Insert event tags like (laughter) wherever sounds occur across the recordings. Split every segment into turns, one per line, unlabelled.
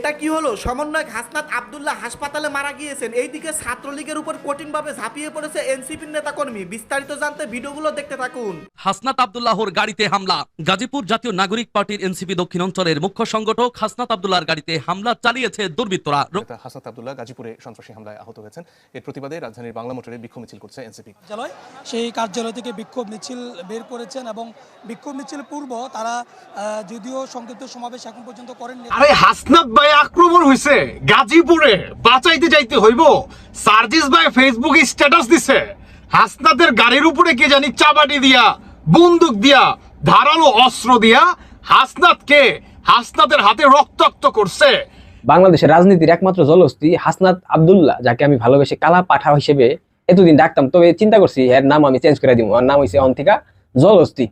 এটা কি হলো? সমন্বয়ক হাসনাত আব্দুল্লাহ হাসপাতালে মারা গিয়েছেন। এইদিকে ছাত্রলীগের উপর কঠিনভাবে ঝাঁপিয়ে পড়েছে এনসিপির নেতাকর্মী। বিস্তারিত জানতে ভিডিওগুলো দেখতে থাকুন।
হাসনাত আব্দুল্লাহর গাড়িতে হামলা। গাজীপুর জাতীয় নাগরিক পার্টির এনসিপি দক্ষিণ অঞ্চলের মুখ্য সংগঠক হাসনাত আব্দুল্লাহর গাড়িতে হামলা চালিয়েছে দুর্বৃত্তরা।
হাসনাত আব্দুল্লাহ গাজীপুরে সন্ত্রাসী হামলায় আহত হয়েছেন। এর প্রতিবাদে রাজধানীর বাংলা মোটরে বিক্ষোভ মিছিল করছে এনসিপি।
কার্যালয় সেই কার্যালয় থেকে বিক্ষোভ মিছিল বের করেছেন এবং বিক্ষোভ মিছিল পূর্ব তারা আহ, যদিও সংক্ষিপ্ত সমাবেশ এখন পর্যন্ত করেননি।
আরে হাসনাত ভাই আক্রমণ হইছে। গাজীপুরে বাঁচাইতে যাইতে হইব। সার্জিস ভাই ফেসবুকে স্ট্যাটাস দিছে। হাসনাতের গাড়ির উপরে কে জানি চাবাটি দিয়া, বন্দুক দিয়া, ধারালো অস্ত্র দিয়া হাসনাতকে হাসনাতের হাতে রক্তাক্ত করছে।
বাংলাদেশের রাজনীতির একমাত্র জলস্তি হাসনাত আব্দুল্লাহ, যাকে আমি ভালোবেসে কালা পাঠা হিসেবে এতদিন ডাকতাম। তবে চিন্তা করছি, এর নাম আমি চেঞ্জ করে দিব। ওর নাম হয়েছে অন্তিকা জলস্তি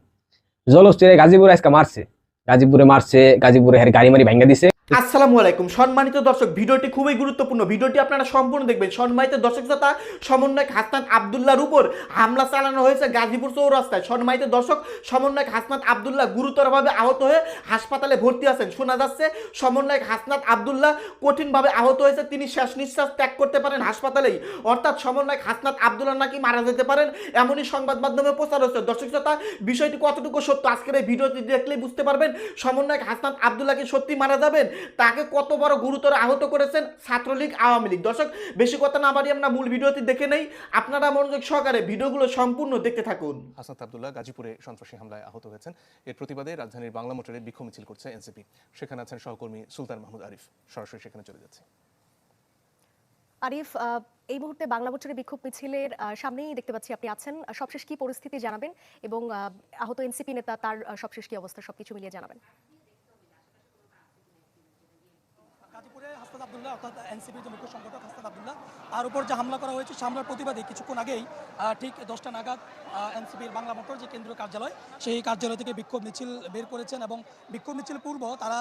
জলস্তিরে গাজীপুরে আজকে মারছে। গাজীপুরে মারছে, গাজীপুরে হের গাড়ি মারি ভাঙ্গা দিছে।
আসসালামু আলাইকুম। সম্মানিত দর্শক, ভিডিওটি খুবই গুরুত্বপূর্ণ। ভিডিওটি আপনারা সম্পূর্ণ দেখবেন। সম্মানিত দর্শক শ্রোতা, সমন্বয়ক হাসনাত আবদুল্লাহর উপর হামলা চালানো হয়েছে গাজীপুর চৌরাস্তায়। সম্মানিত দর্শক, সমন্বয়ক হাসনাত আবদুল্লাহ গুরুতরভাবে আহত হয়ে হাসপাতালে ভর্তি আছেন। শোনা যাচ্ছে, সমন্বয়ক হাসনাত আবদুল্লাহ কঠিনভাবে আহত হয়েছে। তিনি শেষ নিঃশ্বাস ত্যাগ করতে পারেন হাসপাতালেই। অর্থাৎ সমন্বয়ক হাসনাত আবদুল্লাহ নাকি মারা যেতে পারেন এমনই সংবাদ মাধ্যমে প্রচার হচ্ছে। দর্শক শ্রোতা, বিষয়টি কতটুকু সত্য আজকের এই ভিডিওটি দেখলেই বুঝতে পারবেন। সমন্বয়ক হাসনাত আবদুল্লাহকে সত্যি মারা যাবেন? তাকে কত বড় গুরুতর আহত করেছেন ছাত্রলীগ আওয়ামী লীগ। দর্শক বেশি কথা না বাড়িয়ে আমরা মূল ভিডিওটি দেখে নেই। আপনারা মনোযোগ সহকারে ভিডিওগুলো সম্পূর্ণ দেখতে থাকুন।
হাসনাত আব্দুল্লাহ গাজীপুরে সন্ত্রাসী হামলায় আহত হয়েছেন। এর প্রতিবাদে রাজধানীর বাংলা মোটরে বিক্ষোভ মিছিল করছে এনসিপি। সেখানে আছেন সহকর্মী সুলতান মাহমুদ আরিফ। সরাসরি সেখানে চলে যাচ্ছে।
আরিফ আহ, এই মুহূর্তে বাংলা বছরের বিক্ষোভ মিছিলের সামনেই দেখতে পাচ্ছি আপনি আছেন। সবশেষ কি পরিস্থিতি জানাবেন এবং আহত এনসিপি নেতা তার সবশেষ কি অবস্থা সবকিছু মিলিয়ে জানাবেন
গাজীপুরে হাসনাত আবদুল্লাহ, অর্থাৎ এনসিপির যে মুখ্য সংগঠক হাসনাত আবদুল্লাহ, তার উপর যে হামলা করা হয়েছে সে হামলার প্রতিবাদে কিছুক্ষণ আগেই ঠিক দশটা নাগাদ এনসিপির বাংলা মোটর যে কেন্দ্রীয় কার্যালয়, সেই কার্যালয় থেকে বিক্ষোভ মিছিল বের করেছেন এবং বিক্ষোভ মিছিল পূর্ব তারা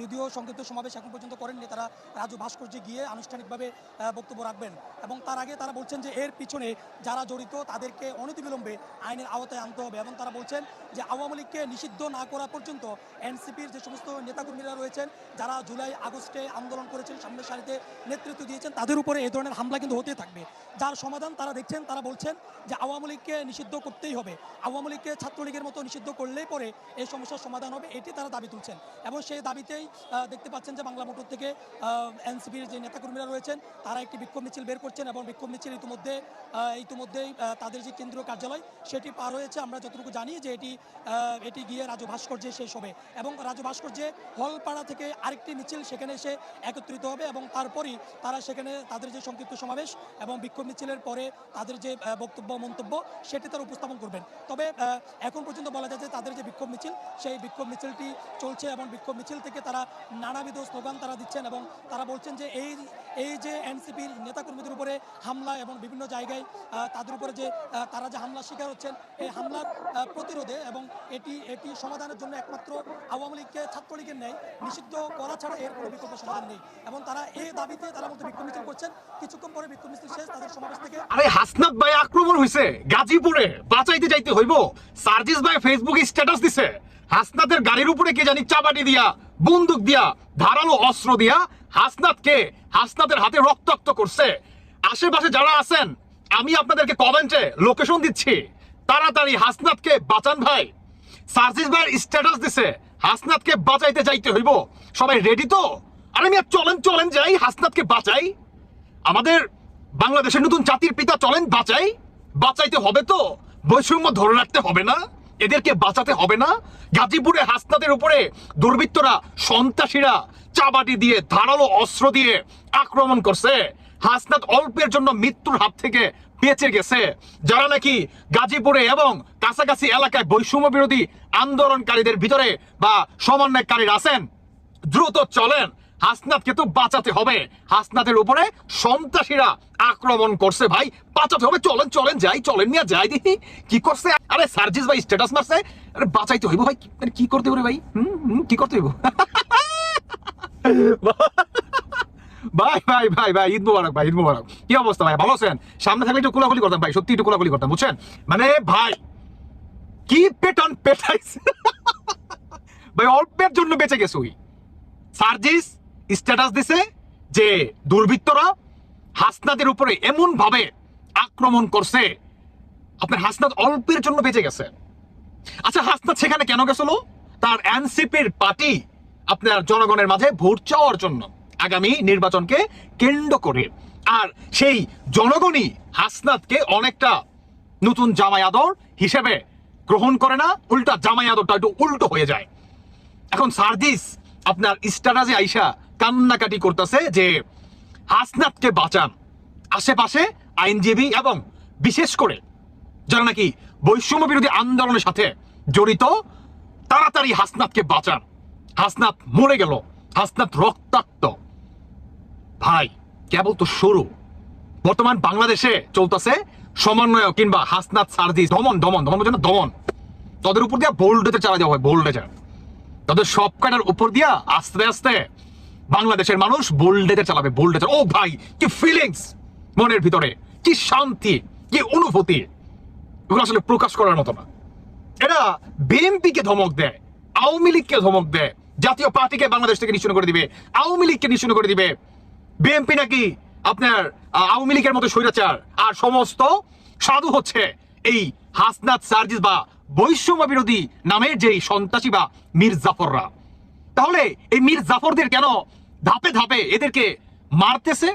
যদিও সংক্ষিপ্ত সমাবেশ এখন পর্যন্ত করেননি, তারা রাজু ভাস্কর্যে গিয়ে আনুষ্ঠানিকভাবে বক্তব্য রাখবেন। এবং তার আগে তারা বলছেন যে এর পিছনে যারা জড়িত, তাদেরকে অনতিবিলম্বে আইনের আওতায় আনতে হবে এবং তারা বলছেন যে আওয়ামী লীগকে নিষিদ্ধ না করা পর্যন্ত এনসিপির যে সমস্ত নেতাকর্মীরা রয়েছেন, যারা জুলাই আগস্টে আন্দোলন করেছেন সামনের সারিতে নেতৃত্ব দিয়েছেন, তাদের উপরে এই ধরনের হামলা কিন্তু হতে থাকবে। যার সমাধান তারা দেখছেন, তারা বলছেন যে আওয়ামী লীগকে নিষিদ্ধ করতেই হবে। আওয়ামী লীগকে ছাত্রলীগের মতো নিষিদ্ধ করলেই পরে এই সমস্যার সমাধান হবে, এটি তারা দাবি তুলছেন। এবং সেই দাবিতেই দেখতে পাচ্ছেন যে বাংলা মোটর থেকে এনসিপির যে নেতাকর্মীরা রয়েছেন, তারা একটি বিক্ষোভ মিছিল বের করছেন এবং বিক্ষোভ মিছিল ইতিমধ্যে ইতিমধ্যেই তাদের যে কেন্দ্রীয় কার্যালয়, সেটি পার হয়েছে। আমরা যতটুকু জানি যে এটি এটি গিয়ে রাজু ভাস্কর্যে শেষ হবে। এবং রাজু ভাস্কর্যে হলপাড়া থেকে আরেকটি মিছিল, সেখানে এসে একত্রিত হবে এবং তারপরই তারা সেখানে তাদের যে সংক্ষিপ্ত সমাবেশ এবং বিক্ষোভ মিছিলের পরে তাদের যে বক্তব্য, মন্তব্য, সেটি তারা উপস্থাপন করবেন। তবে এখন পর্যন্ত বলা যায় যে তাদের যে বিক্ষোভ মিছিল, সেই বিক্ষোভ মিছিলটি চলছে এবং বিক্ষোভ মিছিল থেকে তারা নানাবিধ স্লোগান তারা দিচ্ছেন এবং তারা বলছেন যে এই এই যে এনসিপির নেতাকর্মীদের উপরে হামলা এবং বিভিন্ন জায়গায় তাদের উপরে যে তারা যে হামলার শিকার হচ্ছেন, এই হামলার প্রতিরোধে এবং এটি এটি সমাধানের জন্য একমাত্র আওয়ামী লীগকে ছাত্রলীগের নেই নিষিদ্ধ করা ছাড়া এর কোনো বিকল্প সমাধান নেই। এবং তারা এই দাবিতে তারা মধ্যে বিক্ষোভ মিছিল করছেন। কিছুক্ষণ পরে বিক্ষোভ মিছিল শেষ, তাদের সমাবেশ থেকে
আরে হাসনাত ভাই আক্রমণ হইছে, গাজীপুরে বাঁচাইতে যাইতে হইব। সার্জিস ভাই ফেসবুকে স্ট্যাটাস দিছে। হাসনাতের গাড়ির উপরে কে জানি চাবাটি দিয়া, বন্দুক দিয়া, ধারালো অস্ত্র দিয়া হাসনাতকে হাসনাতের হাতে রক্তাক্ত করছে। আশেপাশে যারা আছেন, আমি আপনাদেরকে কমেন্টে লোকেশন দিচ্ছি। তাড়াতাড়ি হাসনাতকে বাঁচান ভাই। সার্জিস ভাইয়ের স্ট্যাটাস দিছে, হাসনাতকে বাঁচাইতে যাইতে হইব। সবাই রেডি তো? আরে আমি চলেন চলেন যাই, হাসনাতকে বাঁচাই। আমাদের বাংলাদেশের নতুন জাতির পিতা চলেন, বাঁচাই। বাঁচাইতে হবে তো, বৈষম্য ধরে রাখতে হবে না, এদেরকে বাঁচাতে হবে না। গাজীপুরে হাসনাদের উপরে দুর্বৃত্তরা, সন্ত্রাসীরা চাবাটি দিয়ে ধারালো অস্ত্র দিয়ে আক্রমণ করছে। হাসনাত অল্পের জন্য মৃত্যুর হাত থেকে বেঁচে গেছে। যারা নাকি গাজীপুরে এবং কাছাকাছি এলাকায় বৈষম্য বিরোধী আন্দোলনকারীদের ভিতরে বা সমন্বয়কারীরা আছেন, দ্রুত চলেন। হাসনাতকে তো বাঁচাতে হবে। হাসনাতের উপরে সন্ত্রাসীরা আক্রমণ করছে ভাই। বাঁচাতে হবে। চলেন চলেন, যাই, চলেন নিয়ে যাই দেখি কি করছে। আরে সার্জিস ভাই স্ট্যাটাস মারছে। আরে বাঁচাইতে হইব ভাই। কি- করতে হবে ভাই? হুম কি করতে হইব? (laughs) ভাই ভাই ভাই ভাই, ঈদ মুবারক ভাই, ঈদ মুবারক। কি অবস্থা ভাই? ভালো আছেন? সামনে থাকলে একটু কোলাকুলি করতাম ভাই। সত্যি একটু কোলাকুলি করতাম, বুঝছেন? মানে ভাই, কি পেটন পেটাইছে? (laughs) ভাই, অল্পের জন্য বেঁচে গেছে ওই। সার্জিস স্ট্যাটাস দিছে যে দুর্বৃত্তরা হাসনাদের উপরে এমন ভাবে আক্রমণ করছে। আপনার হাসনাত অল্পের জন্য বেঁচে গেছে। আচ্ছা হাসনাত সেখানে কেন গেছিল? তার এনসিপির পার্টি আপনার জনগণের মাঝে ভোট চাওয়ার জন্য আগামী নির্বাচনকে কেন্দ্র করে। আর সেই জনগণই হাসনাতকে অনেকটা নতুন জামাই আদর হিসেবে গ্রহণ করে না, উল্টা জামাই আদরটা একটু উল্টো হয়ে যায়। এখন সার্জিস আপনার স্ট্যাটাসে আইসা কান্নাকাটি করতেছে যে হাসনাতকে বাঁচান। আশেপাশে আইনজীবী এবং বিশেষ করে যারা নাকি বৈষম্য বিরোধী আন্দোলনের সাথে জড়িত, তাড়াতাড়ি হাসনাতকে বাঁচান। হাসনাত মরে গেল। হাসনাত রক্তাক্ত। ভাই, কেবল তো শুরু বর্তমান বাংলাদেশে চলতেছে সমন্বয় কিংবা হাসনাত সার্জিস দমন দমন দমন বলছে না, দমন। তাদের উপর দিয়ে বোল্ডেতে চালা দেওয়া হয় বোল্ডেতে তাদের সব কাটার উপর দিয়া আস্তে আস্তে বাংলাদেশের মানুষ বোল্ডেতে চালাবে বোল্ডেতে ও ভাই, কি ফিলিংস মনের ভিতরে, কি শান্তি, কি অনুভূতি। এগুলো আসলে প্রকাশ করার মতো না। এরা বিএনপিকে ধমক দেয়, আওয়ামী লীগকে ধমক দেয়, জাতীয় পার্টিকে বাংলাদেশ থেকে নিশ্চিন্ন করে দিবে, আওয়ামী লীগকে নিশ্চিন্ন করে দিবে। বিএনপি নাকি আপনার আওয়ামী লীগের মতো স্বৈরাচার। আর সমস্ত সাধু হচ্ছে এই হাসনাত সার্জিস বা বৈষম্য বিরোধী নামের যেই সন্ত্রাসী বা মীর জাফররা তাহলে এই মীর জাফরদের কেন ধাপে ধাপে এদেরকে মারতেছে?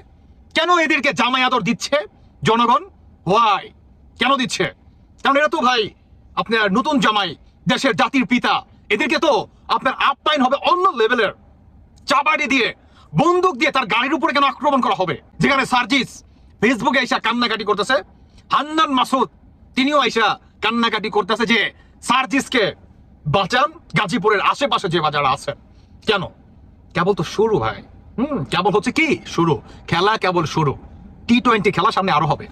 কেন এদেরকে জামাই আদর দিচ্ছে? জনগণ হোয়াই কেন দিচ্ছে? কারণ এরা তো ভাই আপনার নতুন জামাই, দেশের জাতির পিতা। এদেরকে তো আপনার আপ্যায়ন হবে অন্য লেভেলের চাবাড়ি দিয়ে, বন্দুক দিয়ে তার গাড়ির উপরে কেন আক্রমণ করা হবে? যেখানে সার্জিস ফেসবুকে আইসা কান্নাকাটি করতেছে। হান্নান মাসুদ, তিনিও আইসা কান্নাকাটি করতেছে যে সার্জিসকে বাঁচান, গাজীপুরের আশেপাশে যে বাজার আছে। কেন? কেবল তো শুরু ভাই। হুম, কেবল হচ্ছে কি? শুরু। খেলা কেবল শুরু। টি টোয়েন্টি খেলা সামনে আরও হবে।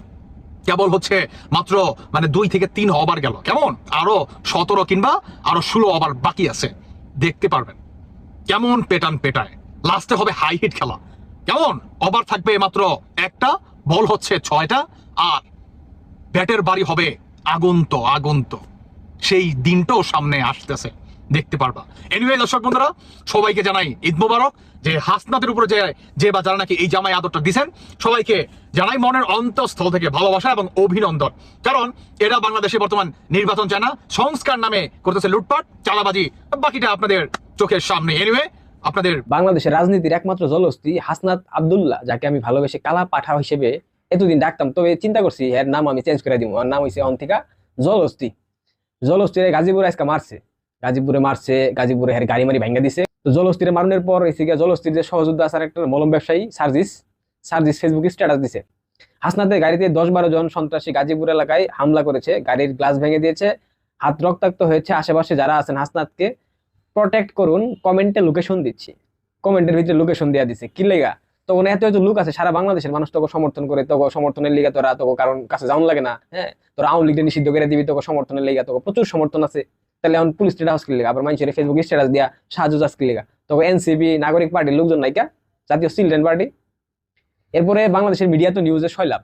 কেবল হচ্ছে মাত্র মানে দুই থেকে তিন ওভার গেল। কেমন? আরও সতেরো কিংবা আরও ষোলো ওভার বাকি আছে। দেখতে পারবেন। কেমন পেটান পেটায়। লাস্টে হবে হাই হিট খেলা। কেমন? ওভার থাকবে মাত্র একটা, বল হচ্ছে ছয়টা, আর ব্যাটের বাড়ি হবে আগন্ত আগন্ত। সেই দিনটাও সামনে আসতেছে। দেখতে পারবা। এনিওয়ে দর্শক বন্ধুরা, সবাইকে জানাই ঈদ মোবারক, যে হাসনাদের উপরে যে যে বা যারা নাকি এই জামাই আদরটা দিছেন, সবাইকে জানাই মনের অন্তঃস্থল থেকে ভালোবাসা এবং অভিনন্দন। কারণ এরা বাংলাদেশে বর্তমান নির্বাচন চায় না, সংস্কার নামে করতেছে লুটপাট চালাবাজি বাকিটা আপনাদের চোখের সামনে। এনিওয়ে আপনাদের
বাংলাদেশের রাজনীতির একমাত্র জলস্তি হাসনাত আব্দুল্লাহ, যাকে আমি ভালোবেসে কালা পাঠা হিসেবে এতদিন ডাকতাম, তবে চিন্তা করছি, এর নাম আমি চেঞ্জ করে দিব ওর নাম হয়েছে অন্তিকা জলস্তি জলস্তিরে গাজীপুর আজকে মারছে। গাজীপুরে মারছে, গাজীপুরে হের গাড়ি মারি ভাঙ্গা দিছে। তো জলস্তিরে মারণের পর এসে গিয়া জলস্তির যে সহযোদ্ধা আসার একটা মলম ব্যবসায়ী, সার্জিস সার্জিস ফেসবুকে স্ট্যাটাস দিছে। হাসনাতের গাড়িতে দশ বারো জন সন্ত্রাসী গাজীপুর এলাকায় হামলা করেছে, গাড়ির গ্লাস ভেঙে দিয়েছে, হাত রক্তাক্ত হয়েছে আশেপাশে যারা আছেন হাসনাতকে। প্রটেক্ট করুন কমেন্টে লোকেশন দিচ্ছি। কমেন্টের ভিতরে লোকেশন দেওয়া দিছে। কি লেগা? তখন এত এত লোক আছে, সারা বাংলাদেশের মানুষ তোকে সমর্থন করে, তোকে সমর্থনের লিগা তোরা, তোকে কারণ কাছে যাওন লাগে না হ্যাঁ? তোরা আওয়ামী লীগটা নিষিদ্ধ করে দিবি, তোকে সমর্থনের লিগা, তোকে প্রচুর সমর্থন আছে। তাহলে এখন পুলিশ স্টেটাস কি আবার মানুষের ফেসবুক স্ট্যাটাস দিয়া সাহায্য চাষ কি তোকে এনসিপি নাগরিক পার্টির লোকজন নাইকা জাতীয় চিলড্রেন পার্টি এরপরে বাংলাদেশের মিডিয়া তো নিউজে সয়লাভ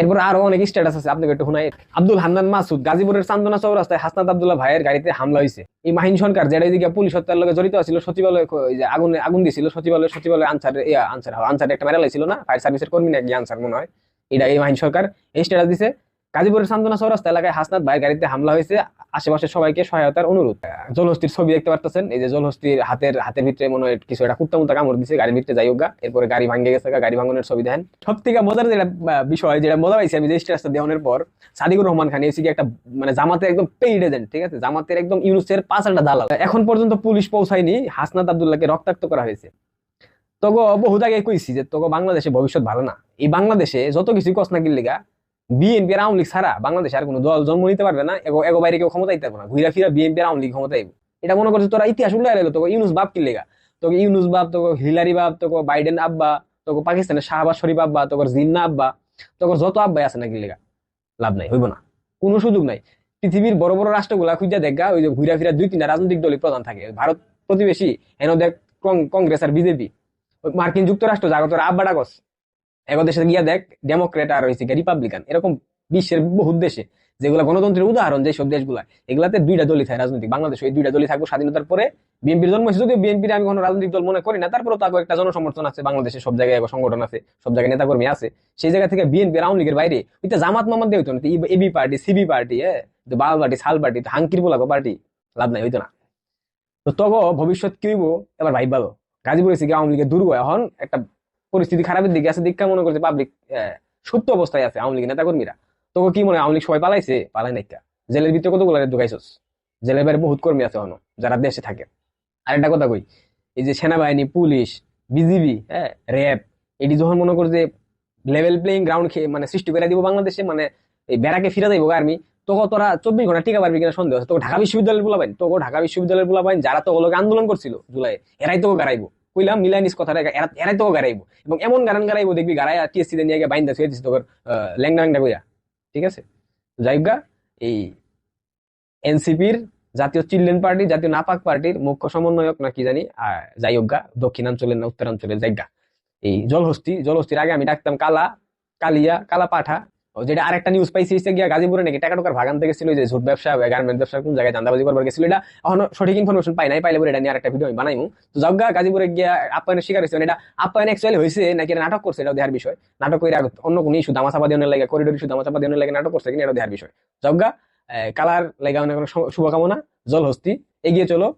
এরপরে আরও অনেক স্ট্যাটাস আছে, আপনাকে একটু শোনাই। আব্দুল হান্নান মাসুদ, গাজীপুরের চান্দনা চৌরাস্তায় হাসনাত আব্দুল্লাহ ভাইয়ের গাড়িতে হামলা হয়েছে এই মাহিন সরকার যেটা এদিকে পুলিশ হত্যার লগে জড়িত ছিল সচিবালয় আগুন আগুন দিছিল, সচিবালয় সচিবালয় আনসার আনসার আনসার একটা মেরালাই ছিল না, ফায়ার সার্ভিসের কর্মী নাকি আনসার মনে হয়। এটা এই মাহিন সরকার, এই স্ট্যাটাস দিছে। গাজীপুরের চান্দনা চৌরাস্তা এলাকায় হাসনাত ভাইয়ের গাড়িতে হামলা হয়েছে। আশেপাশের সবাইকে সহায়তার অনুরোধ। জলহস্তির ছবি দেখতে পারতেছেন। এই যে জলহস্তির হাতের হাতের ভিতরে মনে হয় কিছু একটা কুত্তা মুত্তা কামড় দিছে গাড়ির ভিতরে যাই হোক এরপরে গাড়ি ভাঙ্গে গেছে গাড়ি ভাঙনের ছবি দেখেন। সব থেকে মজার যেটা বিষয়, যেটা মজা পাইছি আমি যে স্ট্যাটাসটা দেওয়ানোর পর, সাদিকুর রহমান খান এসে একটা মানে জামাতের একদম পেইড এজেন্ট ঠিক আছে? জামাতের একদম ইউনুসের পাঁচ একটা দালাল। এখন পর্যন্ত পুলিশ পৌঁছায়নি, হাসনাত আব্দুল্লাহকে রক্তাক্ত করা হয়েছে। তোকে বহু জায়গায় কইছি যে তোকে বাংলাদেশে ভবিষ্যৎ ভালো না। এই বাংলাদেশে যত কিছু কস না কিনলিগা বিএনপি আওয়ামী লীগ ছাড়া বাংলাদেশে আর কোনো দল জন্ম নিতে পারবে না এগো এগো বাইরে কেউ ক্ষমতা দিতে পারবে না। ঘুরা ফিরা বিএনপি আওয়ামী লীগ ক্ষমতা আইব এটা মনে করছে তোরা ইতিহাস উল্লাই এলো তোকে ইউনুস বাপ কি লেগা? তোকে ইউনুস বাপ, তোকে হিলারি বাপ, তোকে বাইডেন আব্বা, তোকে পাকিস্তানের শাহবাজ শরীফ আব্বা, তোকে জিন্না আব্বা, তোকে যত আব্বাই আছে নাকি লেগা? লাভ নাই, হইব না। কোনো সুযোগ নাই। পৃথিবীর বড় বড় রাষ্ট্রগুলা খুঁজা দেখা, ওই যে ঘুরা ফিরা দুই তিনটা রাজনৈতিক দলই প্রধান থাকে। ভারত প্রতিবেশী হেন দেখ কংগ্রেস আর বিজেপি। মার্কিন যুক্তরাষ্ট্র, জাগত আব্বা ডাকস। এগো দেশে গিয়া দেখ ডেমোক্রেট আর হয়েছে রিপাবলিকান এরকম বিশ্বের বহু দেশে, যেগুলো গণতন্ত্রের উদাহরণ যেসব দেশগুলা, এগুলাতে দুইটা দলই থাকে রাজনৈতিক। বাংলাদেশ এই দুইটা দলই থাকব স্বাধীনতার পরে বিএনপির জন্ম হয়েছে। যদিও বিএনপির আমি কোনো রাজনৈতিক দল মনে করি না তারপরে তাকে একটা জনসমর্থন আছে বাংলাদেশে, সব জায়গায় সংগঠন আছে, সব জায়গায় নেতাকর্মী আছে। সেই জায়গা থেকে বিএনপি আওয়ামী লীগের বাইরে ওইটা জামাত মামাত দিয়ে হইতো না এবি পার্টি, সিবি পার্টি হ্যাঁ? বাল পার্টি, সাল পার্টি হাঙ্কির বলাগো পার্টি, লাভ নাই, হইতো না। তো তগো ভবিষ্যৎ কি হইব? এবার ভাই ভালো। গাজীপুর এসে আওয়ামী লীগের দুর্গ। এখন একটা পরিস্থিতি খারাপের দিকে আছে দীক্ষা মনে করছে পাবলিক সুপ্ত অবস্থায় আছে আওয়ামী লীগের নেতাকর্মীরা। তোকে কি মনে হয়, আওয়ামী লীগ সবাই পালাইছে? পালাই নাইকা জেলের ভিতরে কতগুলো ঢুকাইছস? জেলের বাইরে বহুত কর্মী আছে এখনও, যারা দেশে থাকে। আরেকটা কথা কই, এই যে সেনাবাহিনী, পুলিশ বিজিবি হ্যাঁ র্যাব, এটি যখন মনে কর যে লেভেল প্লেইং গ্রাউন্ড খেয়ে মানে সৃষ্টি করে দিব বাংলাদেশে মানে এই বেড়াকে ফিরে যাইব আর্মি তোকে তোরা চব্বিশ ঘণ্টা টিকা পারবি কিনা সন্দেহ আছে? তোকে ঢাকা বিশ্ববিদ্যালয়ের বলা পাইন তোকে ঢাকা বিশ্ববিদ্যালয়ের বলা পাইন যারা তোকে আন্দোলন করছিল জুলাই এরাই তোকে গাড়াইবো কইলাম মিলানিস কথাটা, এরা- এরাই তোকে গাড়াইবো। এবং এমন গারান গাড়াইবো, দেখবি গাড়াই টিএসসি তে নিয়ে বাইন্দা দিচ্ছে তোর ল্যাংডা কইয়া ঠিক আছে? যাইগা এই এনসিপির জাতীয় চিলড্রেন পার্টি, জাতীয় নাপাক পার্টির মুখ্য সমন্বয়ক না কি জানি যাই হোক গা, দক্ষিণাঞ্চলের না উত্তরাঞ্চলের জায়গা এই জলহস্তি, জলহস্তির আগে আমি ডাকতাম কালা, কালিয়া কালা পাঠা যেটা আরেকটা নিউজ পাইছি হচ্ছে গিয়া গাজীপুরে নাকি টাকা টাকার ভাগান থেকে ছিল যে ঝুট ব্যবসা গার্মেন্ট ব্যবসা, কোন জায়গায় চান্দাবাজি করবার গেছিল, এটা এখনও সঠিক ইনফরমেশন পাই নাই, পাইলে পরে এটা নিয়ে আরেকটা ভিডিও আমি বানাইমু। তো যাও গা, গাজীপুরে গিয়া আপ্যায়নের শিকার হয়েছে মানে এটা আপ্যায়ন অ্যাকচুয়ালি হয়েছে নাকি এটা নাটক করছে এটা দেহার বিষয়। নাটক করে অন্য কোনো ইস্যু দামাচাপা দিয়ে লাগে করিডোর ইস্যু দামাচাপা দিয়ে লাগে, নাটক করছে কিনা এটা দেহার বিষয়। যাও গা কালার লেগা অনেক শুভকামনা জলহস্তি এগিয়ে চলো,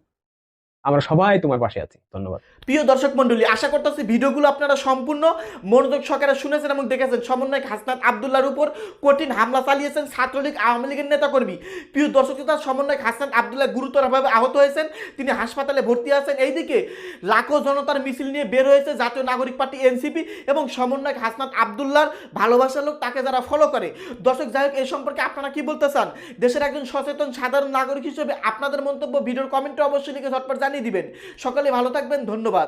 আমরা সবাই তোমার পাশে আছি, ধন্যবাদ।
প্রিয় দর্শক মন্ডলী আশা করতেছি ভিডিওগুলো আপনারা সম্পূর্ণ মনোযোগ সহকারে শুনেছেন এবং দেখেছেন। সমন্বয়ক হাসনাত আবদুল্লাহর উপর কঠিন হামলা চালিয়েছেন ছাত্রলীগ আওয়ামী লীগের নেতাকর্মী। প্রিয় দর্শক শ্রোতা, সমন্বয়ক হাসনাত আবদুল্লাহ গুরুতরভাবে আহত হয়েছেন। তিনি হাসপাতালে ভর্তি আছেন। এইদিকে লাখো জনতার মিছিল নিয়ে বের হয়েছে জাতীয় নাগরিক পার্টি এনসিপি এবং সমন্বয়ক হাসনাত আবদুল্লাহর ভালোবাসার লোক তাকে যারা ফলো করে। দর্শক, যাই হোক, এই সম্পর্কে আপনারা কি বলতে চান? দেশের একজন সচেতন, সাধারণ নাগরিক হিসেবে আপনাদের মন্তব্য ভিডিওর কমেন্টে অবশ্যই লিখে ঝটপট জানিয়ে দিবেন। সকলে ভালো থাকবেন। ধন্যবাদ।